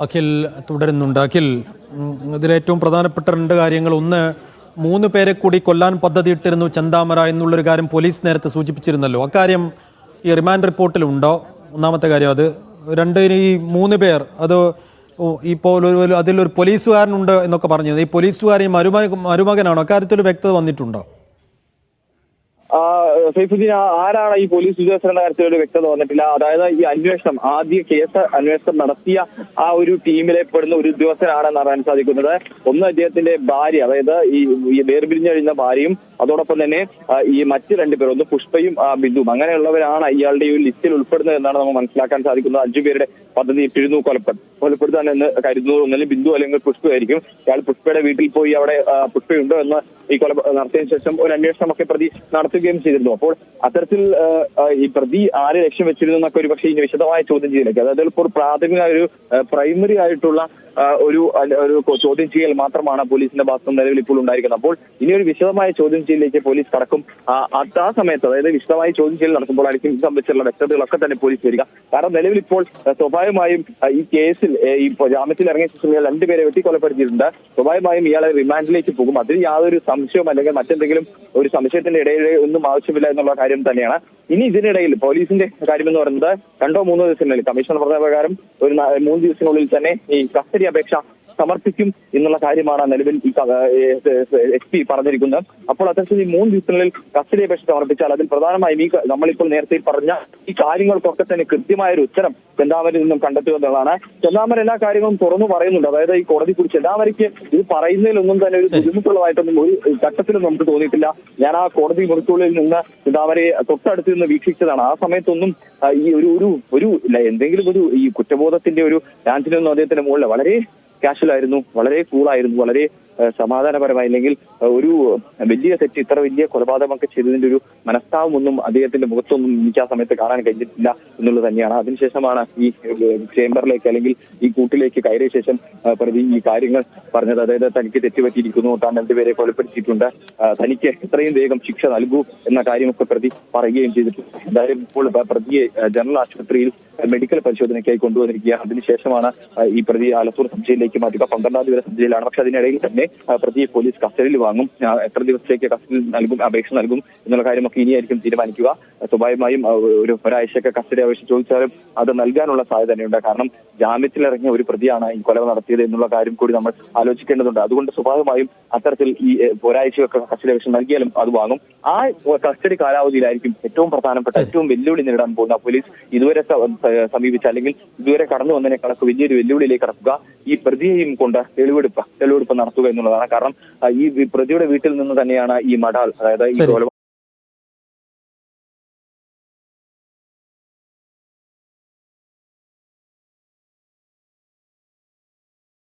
അഖിൽ തുടരുന്നുണ്ട്. അഖിൽ ഇതിലേറ്റവും പ്രധാനപ്പെട്ട രണ്ട് കാര്യങ്ങൾ. ഒന്ന് മൂന്ന് പേരെ കൂടി കൊല്ലാൻ പദ്ധതിയിട്ടിരുന്നു ചന്താമര എന്നുള്ളൊരു കാര്യം പോലീസ് നേരത്തെ സൂചിപ്പിച്ചിരുന്നല്ലോ. അക്കാര്യം ഈ റിമാൻഡ് റിപ്പോർട്ടിലുണ്ടോ? ഒന്നാമത്തെ കാര്യം അത്. രണ്ട് ഈ മൂന്ന് പേർ അത് ഇപ്പോൾ ഒരു അതിലൊരു പോലീസുകാരനുണ്ട് എന്നൊക്കെ പറഞ്ഞത് ഈ പോലീസുകാരൻ മരുമക മരുമകനാണോ? അക്കാര്യത്തിൽ വ്യക്തത വന്നിട്ടുണ്ടോ? സൈഫുദ്ദീൻ ആരാണ് ഈ പോലീസ് ഉദ്യോഗസ്ഥരുടെ കാര്യത്തിൽ ഒരു വ്യക്തത വന്നിട്ടില്ല? അതായത് ഈ അന്വേഷണം ആദ്യ കേസ് അന്വേഷണം നടത്തിയ ആ ഒരു ടീമിലെ പെടുന്ന ഒരു ഉദ്യോഗസ്ഥനാണെന്ന് അറിയാൻ സാധിക്കുന്നത്. ഒന്ന് അദ്ദേഹത്തിന്റെ ഭാര്യ അതായത് ഈ വേർപിരിഞ്ഞു കഴിഞ്ഞ ഭാര്യയും അതോടൊപ്പം തന്നെ ഈ മറ്റ് രണ്ടുപേർ ഒന്ന് പുഷ്പയും ബിന്ദുവും. അങ്ങനെയുള്ളവരാണ് ഇയാളുടെ ഈ ലിസ്റ്റിൽ ഉൾപ്പെടുന്നത് എന്നാണ് നമുക്ക് മനസ്സിലാക്കാൻ സാധിക്കുന്നത്. അഞ്ചു പേരുടെ പദ്ധതി ഇട്ടിരുന്നു കൊലപ്പെടും കൊലപ്പെടുത്താൻ എന്ന് കരുതുന്നു. ഒന്നല്ലെങ്കിൽ ബിന്ദു അല്ലെങ്കിൽ പുഷ്പയായിരിക്കും ഇയാൾ പുഷ്പയുടെ വീട്ടിൽ പോയി അവിടെ പുഷ്പയുണ്ടോ എന്ന് ഈ കൊല നടത്തിയതിനു ശേഷം ഒരു അന്വേഷണമൊക്കെ പ്രതി നടത്തുകയും ചെയ്തിരുന്നു. അപ്പോൾ അത്തരത്തിൽ ഈ പ്രതി ആരെ ലക്ഷ്യം വെച്ചിരുന്നു എന്നൊക്കെ ഒരു പക്ഷേ ഇനി വിശദമായ ചോദ്യം ചെയ്യലേക്ക്. അതായത് ഇപ്പോൾ പ്രാഥമിക ഒരു പ്രൈമറി ആയിട്ടുള്ള ഒരു ഒരു ചോദ്യം ചെയ്യൽ മാത്രമാണ് പോലീസിന്റെ ഭാഗത്ത് നിലവിൽ ഇപ്പോൾ ഉണ്ടായിരിക്കുന്നത്. അപ്പോൾ ഇനി ഒരു വിശദമായ ചോദ്യം ചെയ്യലിലേക്ക് പോലീസ് കടക്കും. ആ, സമയത്ത് അതായത് വിശദമായ ചോദ്യം ചെയ്യൽ നടക്കുമ്പോഴായിരിക്കും ഇത് സംബന്ധിച്ചുള്ള വ്യക്തതകളൊക്കെ തന്നെ പോലീസ് വരിക. കാരണം നിലവിൽ ഇപ്പോൾ സ്വാഭാവികമായും ഈ കേസിൽ ഈ ജാമ്യത്തിൽ ഇറങ്ങിയ ശേഷം ഇയാൾ രണ്ടുപേരെ വെട്ടിക്കൊലപ്പെടുത്തിയിട്ടുണ്ട്. സ്വാഭാവികമായും ഇയാളെ റിമാൻഡിലേക്ക് പോകും. അതിന് യാതൊരു സംശയവും അല്ലെങ്കിൽ മറ്റെന്തെങ്കിലും ഒരു സംശയത്തിന്റെ ഇടയിൽ ഒന്നും ആവശ്യമില്ല എന്നുള്ള കാര്യം തന്നെയാണ്. ഇനി ഇതിനിടയിൽ പോലീസിന്റെ കാര്യം എന്ന് പറയുന്നത് രണ്ടോ മൂന്നോ ദിവസത്തിനുള്ളിൽ കമ്മീഷണർ പറഞ്ഞ പ്രകാരം ഒരു മൂന്ന് ദിവസത്തിനുള്ളിൽ തന്നെ ഈ കസ്റ്റഡി അപേക്ഷ സമർപ്പിക്കും എന്നുള്ള കാര്യമാണ് നിലവിൽ ഈ എസ് പി പറഞ്ഞിരിക്കുന്നത്. അപ്പോൾ അത്തരത്തിൽ ഈ മൂന്ന് ദിവസങ്ങളിൽ കസ്റ്റഡി അപേക്ഷ സമർപ്പിച്ചാൽ അതിൽ പ്രധാനമായും ഈ നമ്മളിപ്പോൾ നേരത്തെ പറഞ്ഞ ഈ കാര്യങ്ങൾക്കൊക്കെ തന്നെ കൃത്യമായ ഒരു ഉത്തരം ചെന്താമരിൽ നിന്നും കണ്ടെത്തുക എന്നുള്ളതാണ്. ചെന്താമര എല്ലാ കാര്യങ്ങളും തുറന്നു പറയുന്നുണ്ട്. അതായത് ഈ കോടതി കുറിച്ച് ചെന്താമരയ്ക്ക് ഇത് പറയുന്നതിലൊന്നും തന്നെ ഒരു ബുദ്ധിമുട്ടുള്ളതായിട്ടൊന്നും ഒരു ഘട്ടത്തിലും നമുക്ക് തോന്നിയിട്ടില്ല. ഞാൻ ആ കോടതി മുറിക്കുള്ളിൽ നിന്ന് ചെന്താമരയെ തൊട്ടടുത്ത് നിന്ന് വീക്ഷിച്ചതാണ്. ആ സമയത്തൊന്നും ഈ ഒരു ഒരു ഒരു എന്തെങ്കിലും ഒരു ഈ കുറ്റബോധത്തിന്റെ ഒരു ഡാൻസിനൊന്നും അദ്ദേഹത്തിന്റെ മുകളിൽ വളരെ കാഷ്വൽ ആയിരുന്നു. വളരെ കൂളായിരുന്നു വളരെ സമാധാനപരമായി അല്ലെങ്കിൽ ഒരു വലിയ തെറ്റ് ഇത്ര വലിയ കൊലപാതകമൊക്കെ ചെയ്തതിന്റെ ഒരു മനസ്താവമൊന്നും അദ്ദേഹത്തിന്റെ മുഖത്തൊന്നും എനിക്ക് ആ സമയത്ത് കാണാൻ കഴിഞ്ഞിട്ടില്ല എന്നുള്ളത് തന്നെയാണ്. അതിനുശേഷമാണ് ഈ ചേംബറിലേക്ക് അല്ലെങ്കിൽ ഈ കൂട്ടിലേക്ക് കയറിയ ശേഷം പ്രതി ഈ കാര്യങ്ങൾ പറഞ്ഞത്. അതായത് തനിക്ക് തെറ്റുപറ്റിയിരിക്കുന്നു താൻ രണ്ടുപേരെ കൊലപ്പെടുത്തിയിട്ടുണ്ട്. തനിക്ക് എത്രയും വേഗം ശിക്ഷ നൽകൂ എന്ന കാര്യമൊക്കെ പ്രതി പറയുകയും ചെയ്തിട്ടുണ്ട്. എന്തായാലും ഇപ്പോൾ പ്രതിയെ ജനറൽ ആശുപത്രിയിൽ മെഡിക്കൽ പരിശോധനയ്ക്കായി കൊണ്ടുവന്നിരിക്കുകയാണ്. അതിനുശേഷമാണ് ഈ പ്രതി ആലത്തൂർ സബ് മാറ്റുക. പന്ത്രണ്ടാം തീയതി വരെ പക്ഷെ അതിനിടയിൽ തന്നെ പ്രതിയെ പോലീസ് കസ്റ്റഡിയിൽ വാങ്ങും. എത്ര ദിവസത്തേക്ക് കസ്റ്റഡി നൽകും അപേക്ഷ നൽകും എന്നുള്ള കാര്യമൊക്കെ ഇനിയായിരിക്കും തീരുമാനിക്കുക. സ്വാഭാവികമായും ഒരു ഒരാഴ്ചയൊക്കെ കസ്റ്റഡി അപേക്ഷ ചോദിച്ചാലും അത് നൽകാനുള്ള സാധ്യത തന്നെയുണ്ട്. കാരണം ജാമ്യത്തിലിറങ്ങിയ ഒരു പ്രതിയാണ് ഈ കൊലവ് നടത്തിയത് എന്നുള്ള കാര്യം കൂടി നമ്മൾ ആലോചിക്കേണ്ടതുണ്ട്. അതുകൊണ്ട് സ്വാഭാവികമായും അത്തരത്തിൽ ഈ ഒരാഴ്ചയൊക്കെ കസ്റ്റഡി അപേക്ഷ നൽകിയാലും അത് വാങ്ങും. ആ കസ്റ്റഡി കാലാവധിയിലായിരിക്കും ഏറ്റവും പ്രധാനപ്പെട്ട ഏറ്റവും വെല്ലുവിളി നേരിടാൻ പോകുന്ന പോലീസ് ഇതുവരെ സമീപിച്ച അല്ലെങ്കിൽ ഇതുവരെ കടന്നു വന്നതിനെ കണക്ക് വലിയൊരു വെല്ലുവിളിയിലേക്ക് കടക്കുക. ഈ പ്രതിയെയും കൊണ്ട് തെളിവെടുപ്പ് തെളിവെടുപ്പ് നടത്തുക എന്നുള്ളതാണ്. കാരണം ഈ പ്രതിയുടെ വീട്ടിൽ നിന്ന് തന്നെയാണ് ഈ മടാൽ അതായത് ഈ